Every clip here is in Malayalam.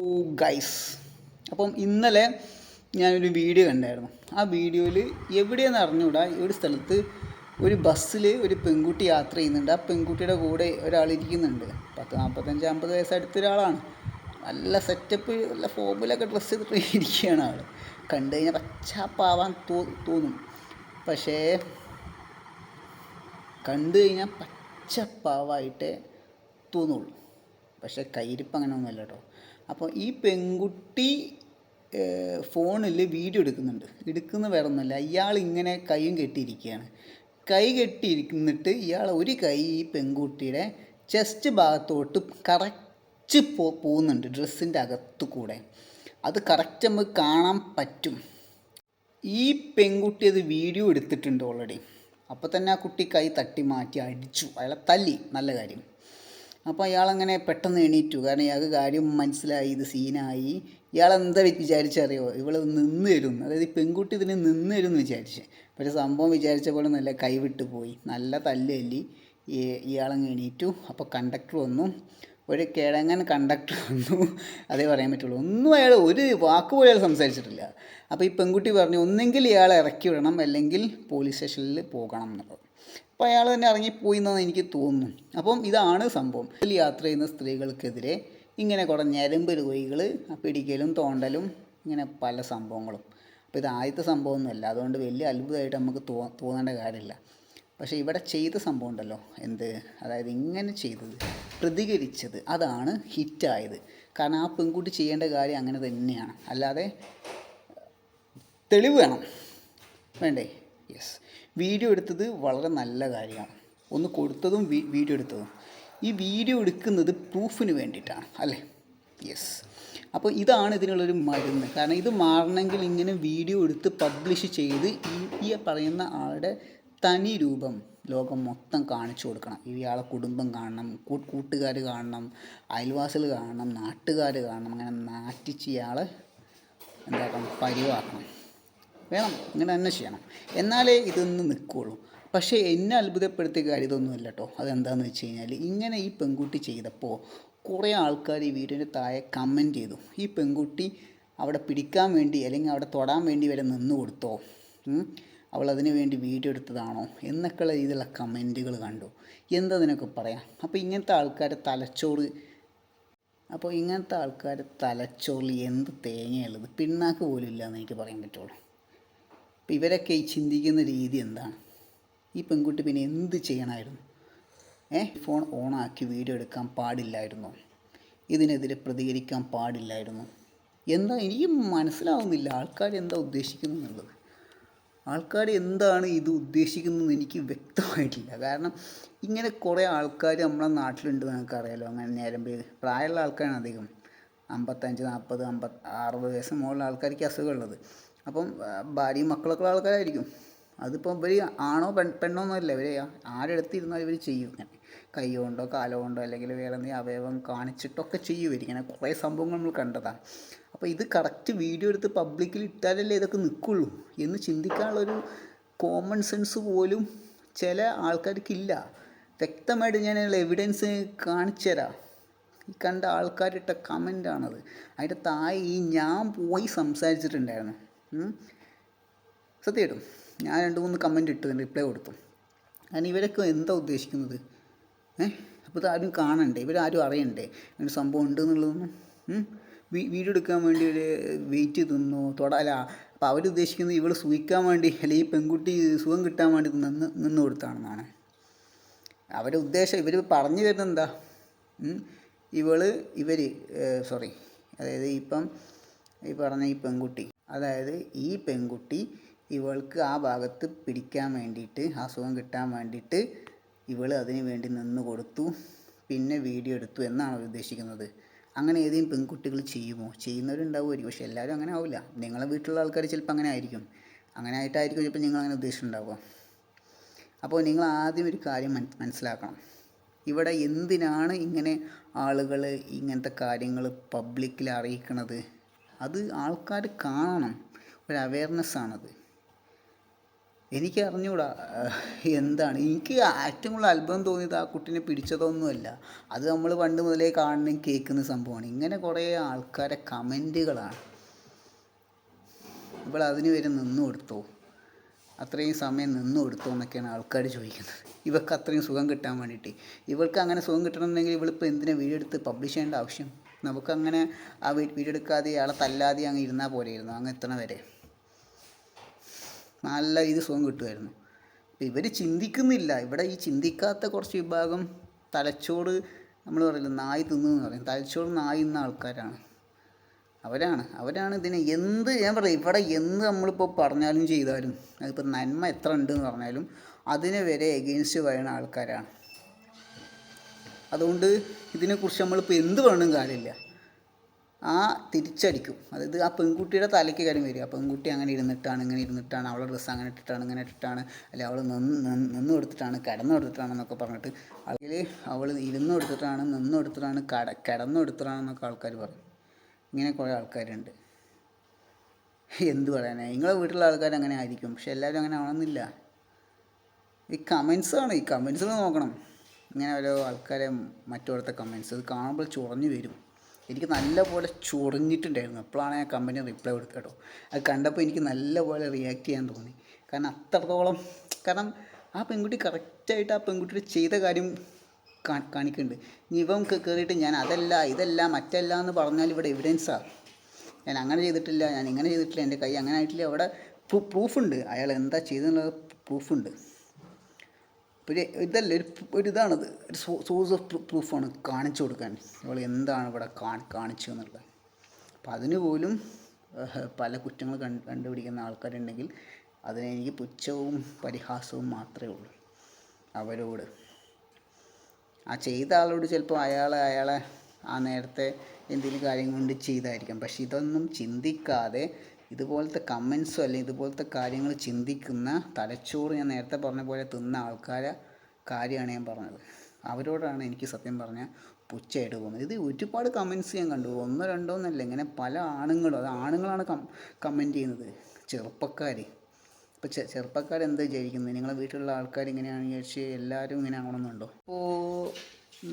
ഓ ഗൈസ് അപ്പം ഇന്നലെ ഞാനൊരു വീഡിയോ കണ്ടായിരുന്നു. ആ വീഡിയോയിൽ എവിടെയെന്ന് അറിഞ്ഞുകൂടാ ഒരു സ്ഥലത്ത് ഒരു ബസ്സിൽ ഒരു പെൺകുട്ടി യാത്ര ചെയ്യുന്നുണ്ട്. ആ പെൺകുട്ടിയുടെ കൂടെ ഒരാൾ ഇരിക്കുന്നുണ്ട്. പത്ത് നാൽപ്പത്തഞ്ച് അമ്പത് വയസ്സ് അടുത്ത ഒരാളാണ്. നല്ല സെറ്റപ്പ് നല്ല ഫോമിലൊക്കെ ഡ്രസ്സ് ഇരിക്കുകയാണ് ആൾ കണ്ടു കഴിഞ്ഞാൽ പച്ചാപ്പാവാൻ തോ തോന്നും. പക്ഷേ കണ്ടു കഴിഞ്ഞാൽ പച്ചപ്പാവായിട്ടേ തോന്നുള്ളൂ. പക്ഷേ കയ്യിരിപ്പ് അങ്ങനെ ഒന്നുമല്ല കേട്ടോ. അപ്പോൾ ഈ പെൺകുട്ടി ഫോണിൽ വീഡിയോ എടുക്കുന്നുണ്ട്. എടുക്കുന്ന വേറെ ഇയാൾ ഇങ്ങനെ കൈയും കെട്ടിയിരിക്കുകയാണ്. കൈ കെട്ടിയിരിക്കുന്നിട്ട് ഇയാൾ ഒരു കൈ ഈ പെൺകുട്ടിയുടെ ചെസ്റ്റ് ഭാഗത്തോട്ട് കറക്റ്റ് പോ പോകുന്നുണ്ട് ഡ്രസ്സിന്റെ അകത്തു കൂടെ. അത് കറക്റ്റ് നമുക്ക് കാണാൻ പറ്റും. ഈ പെൺകുട്ടി അത് വീഡിയോ എടുത്തിട്ടുണ്ട് ഓൾറെഡി. അപ്പോൾ തന്നെ ആ കുട്ടി കൈ തട്ടി മാറ്റി അടിച്ചു. അയാളെ തല്ലി. നല്ല കാര്യം. അപ്പോൾ അയാളങ്ങനെ പെട്ടെന്ന് എണീറ്റു. കാരണം ഇയാൾക്ക് കാര്യം മനസ്സിലായി ഇത് സീനായി. ഇയാൾ എന്താ വിചാരിച്ചറിയോ? ഇവൾ നിന്ന് തരും. അതായത് ഈ പെൺകുട്ടി ഇതിന് നിന്ന് തരും എന്ന് വിചാരിച്ചു. പക്ഷേ സംഭവം വിചാരിച്ച പോലെ നല്ല കൈവിട്ട് പോയി. നല്ല തല്ല് തല്ലി ഇയാളങ്ങ് എണീറ്റു. അപ്പോൾ കണ്ടക്ടർ വന്നു. ഒരു കിഴങ്ങൻ കണ്ടക്ടർ വന്നു. അതേ പറയാൻ പറ്റുള്ളൂ. ഒന്നും അയാൾ ഒരു വാക്ക് പോലും അയാൾ സംസാരിച്ചിട്ടില്ല. അപ്പോൾ ഈ പെൺകുട്ടി പറഞ്ഞു ഒന്നെങ്കിൽ ഇയാളെ ഇറക്കി വിടണം അല്ലെങ്കിൽ പോലീസ് സ്റ്റേഷനിൽ പോകണം എന്നുള്ളത്. അപ്പോൾ അയാൾ തന്നെ ഇറങ്ങിപ്പോയി എന്നാണ് എനിക്ക് തോന്നുന്നു. അപ്പം ഇതാണ് സംഭവം. ഇതിൽ യാത്ര ചെയ്യുന്ന സ്ത്രീകൾക്കെതിരെ ഇങ്ങനെ കുറേ ഞരമ്പ് രോഗികൾ പിടിക്കലും തോണ്ടലും ഇങ്ങനെ പല സംഭവങ്ങളും. അപ്പോൾ ഇത് ആദ്യത്തെ സംഭവമൊന്നുമല്ല. അതുകൊണ്ട് വലിയ അത്ഭുതമായിട്ട് നമുക്ക് തോ തോന്നേണ്ട കാര്യമില്ല. പക്ഷേ ഇവിടെ ചെയ്ത സംഭവം ഉണ്ടല്ലോ. എന്ത്? അതായത് ഇങ്ങനെ ചെയ്തത് പ്രതികരിച്ചത് അതാണ് ഹിറ്റായത്. കാരണം ആ പെൺകുട്ടി ചെയ്യേണ്ട കാര്യം അങ്ങനെ തന്നെയാണ്. അല്ലാതെ തെളിവ് വേണം. വേണ്ടേ? യെസ്. വീഡിയോ എടുത്തത് വളരെ നല്ല കാര്യമാണ്. ഒന്ന് കൊടുത്തതും വീഡിയോ എടുത്തതും. ഈ വീഡിയോ എടുക്കുന്നത് പ്രൂഫിന് വേണ്ടിയിട്ടാണ് അല്ലേ? യെസ് അപ്പോൾ ഇതാണ് ഇതിനുള്ളൊരു മരുന്ന്. കാരണം ഇത് മാറണമെങ്കിൽ ഇങ്ങനെ വീഡിയോ എടുത്ത് പബ്ലിഷ് ചെയ്ത് ഈ പറയുന്ന ആളുടെ തനി രൂപം ലോകം മൊത്തം കാണിച്ചു കൊടുക്കണം. ഇയാളെ കുടുംബം കാണണം കൂട്ടുകാർ കാണണം അയൽവാസികൾ കാണണം നാട്ടുകാർ കാണണം അങ്ങനെ നാറ്റിച്ച് ഇയാളെ എന്താക്കണം പരിവാക്കണം. വേണം ഇങ്ങനെ തന്നെ ചെയ്യണം. എന്നാലേ ഇതൊന്ന് നിൽക്കുകയുള്ളൂ പക്ഷേ എന്നെ അത്ഭുതപ്പെടുത്തിയ കാര്യം ഇതൊന്നുമില്ല കേട്ടോ അതെന്താണെന്ന് വെച്ച് കഴിഞ്ഞാൽ ഇങ്ങനെ ഈ പെൺകുട്ടി ചെയ്തപ്പോൾ കുറേ ആൾക്കാർ ഈ വീഡിയോന്റെ താഴെ കമന്റ് ചെയ്തു. ഈ പെൺകുട്ടി അവിടെ പിടിക്കാൻ വേണ്ടി അല്ലെങ്കിൽ അവിടെ തൊടാൻ വേണ്ടി വരെ നിന്ന് കൊടുത്തോ? അവൾ അതിന് വേണ്ടി വീഡിയോ എടുത്തതാണോ? എന്നൊക്കെയുള്ള രീതിയിലുള്ള കമന്റുകൾ കണ്ടു. എന്താ ഇതിനൊക്കെ പറയാം അപ്പോൾ ഇങ്ങനത്തെ ആൾക്കാരെ തലച്ചോറ് അപ്പോൾ ഇങ്ങനത്തെ ആൾക്കാർ തലച്ചോറിൽ എന്ത് തേങ്ങയുള്ളത് പിണ്ണാക്ക് പോലും ഇല്ല എന്ന് എനിക്ക് പറയാൻ പറ്റുള്ളൂ. അപ്പോൾ ഇവരൊക്കെ ഈ ചിന്തിക്കുന്ന രീതി എന്താണ്? ഈ പെൺകുട്ടി പിന്നെ എന്ത് ചെയ്യണമായിരുന്നു ഏ ഫോൺ ഓണാക്കി വീഡിയോ എടുക്കാൻ പാടില്ലായിരുന്നു. ഇതിനെതിരെ പ്രതികരിക്കാൻ പാടില്ലായിരുന്നു. എന്താ എനിക്ക് മനസ്സിലാവുന്നില്ല ആൾക്കാർ എന്താ ഉദ്ദേശിക്കുന്നുള്ളത് എന്നുള്ളത് ആൾക്കാർ എന്താണ് ഇത് ഉദ്ദേശിക്കുന്നതെന്ന് എനിക്ക് വ്യക്തമായിട്ടില്ല. കാരണം ഇങ്ങനെ കുറേ ആൾക്കാർ നമ്മുടെ നാട്ടിലുണ്ട് നിങ്ങൾക്ക് അറിയാലോ അങ്ങനെ നേരം പേര് പ്രായമുള്ള ആൾക്കാരാണ് അധികം. അമ്പത്തഞ്ച് നാൽപ്പത് അമ്പത്തി അറുപത് വയസ്സ് മുകളിലുള്ള ആൾക്കാർക്ക് അസുഖമുള്ളത് അപ്പം ഭാര്യയും മക്കളൊക്കെ ഉള്ള ആൾക്കാരായിരിക്കും. അതിപ്പോൾ ഇവർ ആണോ പെൺ പെണ്ണോ ഒന്നുമല്ല ഇവർ ആരെടുത്തിരുന്നാൽ ഇവർ ചെയ്യും. ഇങ്ങനെ കൈ കൊണ്ടോ കാലോ കൊണ്ടോ അല്ലെങ്കിൽ വേറെ എന്തെങ്കിലും അവയവം കാണിച്ചിട്ടൊക്കെ ചെയ്യും ഇവർ ഇങ്ങനെ കുറേ സംഭവങ്ങൾ നമ്മൾ കണ്ടതാണ് അപ്പോൾ ഇത് കറക്റ്റ് വീഡിയോ എടുത്ത് പബ്ലിക്കിൽ ഇട്ടാലല്ലേ ഇതൊക്കെ നിൽക്കുള്ളൂ എന്ന് ചിന്തിക്കാനുള്ളൊരു കോമൺ സെൻസ് പോലും ചില ആൾക്കാർക്കില്ല. വ്യക്തമായിട്ട് ഞാൻ എവിഡൻസ് കാണിച്ചു തരാം. ഈ കണ്ട ആൾക്കാരിട്ട കമന്റാണത് അതിന്റെ താഴെ ഈ ഞാൻ പോയി സംസാരിച്ചിട്ടുണ്ടായിരുന്നു. സത്യമായിട്ടും ഞാൻ രണ്ട് മൂന്ന് കമന്റ് ഇട്ട് റിപ്ലൈ കൊടുത്തു. കാരണം ഇവരൊക്കെ എന്താ ഉദ്ദേശിക്കുന്നത്? ഏഹ് അപ്പോൾ ഇതാരും കാണണ്ടേ? ഇവരാരും അറിയണ്ടേ? ഇങ്ങനെ സംഭവം ഉണ്ട് എന്നുള്ളതൊന്നും വീഡിയോ എടുക്കാൻ വേണ്ടി ഒരു വെയിറ്റ് തിന്നു തൊടല അപ്പോൾ അവരുദ്ദേശിക്കുന്നത് ഇവൾ സുഖിക്കാൻ വേണ്ടി അല്ലെങ്കിൽ ഈ പെൺകുട്ടി സുഖം കിട്ടാൻ വേണ്ടി നിന്ന് നിന്ന് കൊടുത്താണെന്നാണ്. അവരുടെ ഉദ്ദേശം ഇവർ പറഞ്ഞു തരുന്നത് എന്താ? ഇവൾ ഇവർ സോറി അതായത് ഇപ്പം ഈ പറഞ്ഞ ഈ പെൺകുട്ടി. അതായത് ഈ പെൺകുട്ടി ഇവൾക്ക് ആ ഭാഗത്ത് പിടിക്കാൻ വേണ്ടിയിട്ട് ആ സുഖം കിട്ടാൻ വേണ്ടിയിട്ട് ഇവൾ അതിന് വേണ്ടി നിന്ന് കൊടുത്തു പിന്നെ വീഡിയോ എടുത്തു എന്നാണ് ഉദ്ദേശിക്കുന്നത്. അങ്ങനെ ഏതെങ്കിലും പെൺകുട്ടികൾ ചെയ്യുമോ? ചെയ്യുന്നവരുണ്ടാവുമായിരിക്കും പക്ഷെ എല്ലാവരും അങ്ങനെ ആവില്ല. നിങ്ങളെ വീട്ടിലുള്ള ആൾക്കാർ ചിലപ്പോൾ അങ്ങനെ ആയിരിക്കും. അങ്ങനെ ആയിട്ടായിരിക്കും ചിലപ്പോൾ നിങ്ങൾ അങ്ങനെ ഉദ്ദേശിച്ചിട്ടുണ്ടാവുക. അപ്പോൾ നിങ്ങൾ ആദ്യം ഒരു കാര്യം മനസ്സിലാക്കണം. ഇവിടെ എന്തിനാണ് ഇങ്ങനെ ആളുകൾ ഇങ്ങനത്തെ കാര്യങ്ങൾ പബ്ലിക്കിൽ അറിയിക്കണത്? അത് ആൾക്കാർ കാണണം. ഒരു അവയർനെസ് ആണത്. എനിക്ക് അറിഞ്ഞൂടാ എന്താണ്. എനിക്ക് ഏറ്റവും കൂടുതൽ അത്ഭുതം തോന്നിയത് ആ കുട്ടീനെ പിടിച്ചതൊന്നുമല്ല. അത് നമ്മൾ പണ്ട് മുതലേ കാണുന്ന കേൾക്കുന്ന സംഭവമാണ്. ഇങ്ങനെ കുറേ ആൾക്കാരെ കമന്റുകളാണ്. ഇപ്പോൾ അതിന് വരെ നിന്ന് കൊടുത്തോ? അത്രയും സമയം നിന്ന് കൊടുത്തോ എന്നൊക്കെയാണ് ആൾക്കാർ ചോദിക്കുന്നത്. ഇവർക്ക് അത്രയും സുഖം കിട്ടാൻ വേണ്ടിയിട്ട്. ഇവൾക്ക് അങ്ങനെ സുഖം കിട്ടണമെന്നുണ്ടെങ്കിൽ ഇവളിപ്പോൾ എന്തിനാണ് വീഡിയോ എടുത്ത് പബ്ലിഷ് ചെയ്യേണ്ട ആവശ്യം? നമുക്കങ്ങനെ ആ വീ- വീഡിയോ എടുക്കാതെ ആളെ തല്ലാതെ അങ്ങ് ഇരുന്നാൽ പോലെയായിരുന്നു അങ്ങ് എത്തണ വരെ. നല്ല ഇത് സുഖം കിട്ടുമായിരുന്നു. ഇവർ ചിന്തിക്കുന്നില്ല. ഇവിടെ ഈ ചിന്തിക്കാത്ത കുറച്ച് വിഭാഗം തലച്ചോട് നമ്മൾ പറയില്ല നായി തിന്നു എന്ന് പറയും. തലച്ചോട് നായി തിന്ന ആൾക്കാരാണ്. അവരാണ്. അവരാണ് ഇതിനെ എന്ത് ഞാൻ പറയാം ഇവിടെ എന്ത് നമ്മളിപ്പോൾ പറഞ്ഞാലും ചെയ്താലും അതിപ്പോൾ നന്മ എത്ര ഉണ്ടെന്ന് പറഞ്ഞാലും അതിനെ വരെ എഗെയിൻസ്റ്റ് പറയുന്ന ആൾക്കാരാണ്. അതുകൊണ്ട് ഇതിനെക്കുറിച്ച് നമ്മളിപ്പോൾ എന്ത് വേണമെങ്കിലും കാര്യമില്ല. ആ തിരിച്ചടിക്കും. അതായത് ആ പെൺകുട്ടിയുടെ തലയ്ക്ക് കാര്യം വരും ആ പെൺകുട്ടി അങ്ങനെ ഇരുന്നിട്ടാണ് ഇങ്ങനെ ഇരുന്നിട്ടാണ് അവളെ ഡ്രസ്സ് അങ്ങനെ ഇട്ടിട്ടാണ് ഇങ്ങനെ ഇട്ടിട്ടാണ് അല്ലെ അവൾ നിന്ന് നിന്ന് കൊടുത്തിട്ടാണ് കിടന്നു കൊടുത്തിട്ടാണെന്നൊക്കെ പറഞ്ഞിട്ട് അല്ലെങ്കിൽ അവൾ ഇരുന്ന് കൊടുത്തിട്ടാണ് നിന്ന് കൊടുത്തിട്ടാണ് കട കിടന്നു കൊടുത്തിട്ടാണെന്നൊക്കെ ആൾക്കാർ പറയും. ഇങ്ങനെ കുറേ ആൾക്കാരുണ്ട്. എന്ത് പറയാനാ? നിങ്ങളെ വീട്ടിലുള്ള ആൾക്കാർ അങ്ങനെ ആയിരിക്കും. പക്ഷെ എല്ലാവരും അങ്ങനെ ആവണമെന്നില്ല. ഈ കമൻസാണ് ഈ കമൻസുകൾ നോക്കണം. ഇങ്ങനെ ഓരോ ആൾക്കാരെ മറ്റോടത്തെ കമൻസ് അത് കാണുമ്പോൾ ചൊറഞ്ഞു വരും. എനിക്ക് നല്ലപോലെ ചൊറിഞ്ഞിട്ടുണ്ടായിരുന്നു. അപ്പോഴാണ് ഞാൻ കമ്പനി റിപ്ലൈ കൊടുത്തത് കേട്ടോ. അത് കണ്ടപ്പോൾ എനിക്ക് നല്ലപോലെ റിയാക്ട് ചെയ്യാൻ തോന്നി. കാരണം അത്രത്തോളം കാരണം ആ പെൺകുട്ടി കറക്റ്റായിട്ട് ആ പെൺകുട്ടിയുടെ ചെയ്ത കാര്യം കാണിക്കുന്നുണ്ട്. ഇവൻ കയറിയിട്ട് ഞാൻ അതല്ല ഇതല്ല മറ്റല്ല എന്ന് പറഞ്ഞാൽ ഇവിടെ എവിഡൻസാണ് ഞാൻ അങ്ങനെ ചെയ്തിട്ടില്ല ഞാൻ ഇങ്ങനെ ചെയ്തിട്ടില്ല എന്റെ കൈ അങ്ങനെ ആയിട്ടില്ല. അവിടെ പ്രൂഫുണ്ട് അയാൾ എന്താ ചെയ്തെന്നുള്ള പ്രൂഫുണ്ട് ഒരു ഇതല്ല ഒരു ഒരു ഇതാണത് ഒരു സോഴ്സ് ഓഫ് പ്രൂഫാണ് കാണിച്ചു കൊടുക്കാൻ. അവൾ എന്താണ് ഇവിടെ കാണി കാണിച്ചു എന്നുള്ളത് അപ്പം അതിന് പോലും പല കുറ്റങ്ങൾ കണ്ട് കണ്ടുപിടിക്കുന്ന ആൾക്കാരുണ്ടെങ്കിൽ അതിനെനിക്ക് പുച്ഛവും പരിഹാസവും മാത്രമേ ഉള്ളൂ അവരോട്. ആ ചെയ്ത ആളോട് ചിലപ്പോൾ അയാളെ അയാളെ ആ നേരത്തെ എന്തെങ്കിലും കാര്യം കൊണ്ട് ചെയ്തായിരിക്കാം. പക്ഷെ ഇതൊന്നും ചിന്തിക്കാതെ ഇതുപോലത്തെ കമൻസോ അല്ലെങ്കിൽ ഇതുപോലത്തെ കാര്യങ്ങൾ ചിന്തിക്കുന്ന തലച്ചോറ് ഞാൻ നേരത്തെ പറഞ്ഞ പോലെ തിന്ന ആൾക്കാരെ കാര്യമാണ് ഞാൻ പറഞ്ഞത്. അവരോടാണ് എനിക്ക് സത്യം പറഞ്ഞാൽ പുച്ഛമായിട്ട് പോകുന്നത് ഇത് ഒരുപാട് കമൻസ് ഞാൻ കണ്ടു. ഒന്നോ രണ്ടോ എന്നല്ല ഇങ്ങനെ പല ആണുങ്ങളും അത് ആണുങ്ങളാണ് കം കമന്റ് ചെയ്യുന്നത്. ചെറുപ്പക്കാർ ഇപ്പോൾ ചെ ചെറുപ്പക്കാർ എന്താ വിചാരിക്കുന്നത്? നിങ്ങളെ വീട്ടിലുള്ള ആൾക്കാർ ഇങ്ങനെയാണ് വിചാരിച്ച് എല്ലാവരും ഇങ്ങനെ ആവണമെന്നുണ്ടോ അപ്പോൾ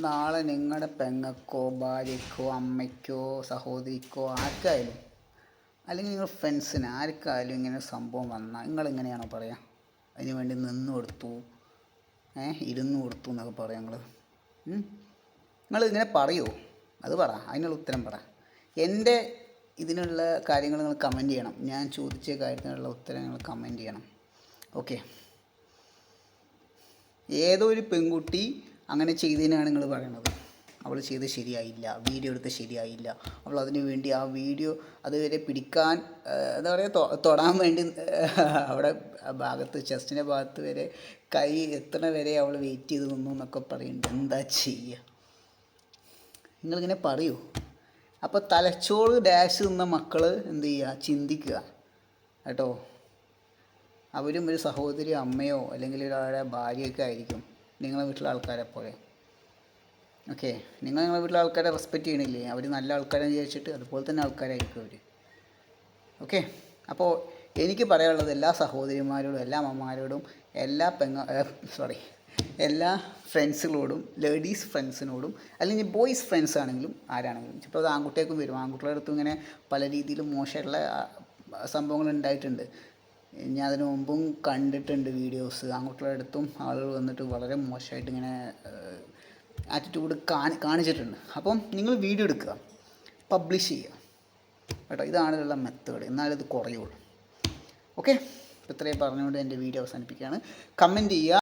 നാളെ നിങ്ങളുടെ പെങ്ങക്കോ ഭാര്യക്കോ അമ്മയ്ക്കോ സഹോദരിക്കോ ആർക്കായാലും അല്ലെങ്കിൽ നിങ്ങൾ ഫ്രണ്ട്സിന് ആർക്കായാലും ഇങ്ങനെ സംഭവം വന്നാൽ നിങ്ങളെങ്ങനെയാണോ പറയുക? അതിന് വേണ്ടി നിന്ന് കൊടുത്തു. ഏ ഇരുന്ന് കൊടുത്തു എന്നൊക്കെ പറയാം നിങ്ങൾ നിങ്ങൾ ഇങ്ങനെ പറയുമോ അത് പറ. അതിനുള്ള ഉത്തരം പറ. എന്റെ ഇതിനുള്ള കാര്യങ്ങൾ നിങ്ങൾ കമന്റ് ചെയ്യണം. ഞാൻ ചോദിച്ച കാര്യത്തിനുള്ള ഉത്തരം നിങ്ങൾ കമന്റ് ചെയ്യണം. ഓക്കെ ഏതോ ഒരു പെൺകുട്ടി അങ്ങനെ ചെയ്തതിനാണ് നിങ്ങൾ പറയണത് അവൾ ചെയ്ത് ശരിയായില്ല വീഡിയോ എടുത്ത് ശരിയായില്ല. അവൾ അതിനു വേണ്ടി ആ വീഡിയോ അതുവരെ പിടിക്കാൻ എന്താ പറയുക തൊടാൻ വേണ്ടി അവിടെ ഭാഗത്ത് ചെസ്റ്റിന്റെ ഭാഗത്ത് വരെ കൈ എത്തണ വരെ അവൾ വെയിറ്റ് ചെയ്ത് നിന്നു എന്നൊക്കെ പറയുന്നുണ്ട്. എന്താ ചെയ്യുക നിങ്ങളിങ്ങനെ പറയൂ. അപ്പോൾ തലച്ചോറ് ഡാഷ് നിന്ന മക്കൾ എന്ത് ചെയ്യുക ചിന്തിക്കുക കേട്ടോ. അവരും ഒരു സഹോദരി അമ്മയോ അല്ലെങ്കിൽ ഒരാളുടെ ഭാര്യയൊക്കെ ആയിരിക്കും നിങ്ങളെ വീട്ടിലെ ആൾക്കാരെ പോലെ. ഓക്കെ. നിങ്ങൾ നിങ്ങളെ വീട്ടിലെ ആൾക്കാരെ റെസ്പെക്റ്റ് ചെയ്യണില്ലേ? അവർ നല്ല ആൾക്കാരെ വിചാരിച്ചിട്ട് അതുപോലെ തന്നെ ആൾക്കാരായിരിക്കും അവർ ഓക്കെ. അപ്പോൾ എനിക്ക് പറയാനുള്ളത് എല്ലാ സഹോദരിമാരോടും എല്ലാ അമ്മമാരോടും എല്ലാ പെങ്ങ സോറി എല്ലാ ഫ്രണ്ട്സുകളോടും ലേഡീസ് ഫ്രണ്ട്സിനോടും അല്ലെങ്കിൽ ബോയ്സ് ഫ്രണ്ട്സ് ആണെങ്കിലും ആരാണെങ്കിലും ചിലപ്പോൾ അത് ആൺകുട്ടികൾക്കും വരും. ആൺകുട്ടികളുടെ അടുത്തും ഇങ്ങനെ പല രീതിയിലും മോശമായിട്ടുള്ള സംഭവങ്ങൾ ഉണ്ടായിട്ടുണ്ട്. ഞാൻ അതിനു മുമ്പും കണ്ടിട്ടുണ്ട് വീഡിയോസ് ആൺകുട്ടികളുടെ അടുത്തും ആളുകൾ വന്നിട്ട് വളരെ മോശമായിട്ട് ഇങ്ങനെ ആറ്റിറ്റ്യൂഡ് കാണി കാണിച്ചിട്ടുണ്ട്. അപ്പം നിങ്ങൾ വീഡിയോ എടുക്കുക. പബ്ലിഷ് ചെയ്യുക. കേട്ടോ? ഇതാണ് ഇതിലുള്ള മെത്തേഡ് എന്നാലും ഇത് കുറയുള്ളൂ. ഓക്കെ ഇത്രയും പറഞ്ഞുകൊണ്ട് എന്റെ വീഡിയോ അവസാനിപ്പിക്കുകയാണ്. കമന്റ് ചെയ്യുക.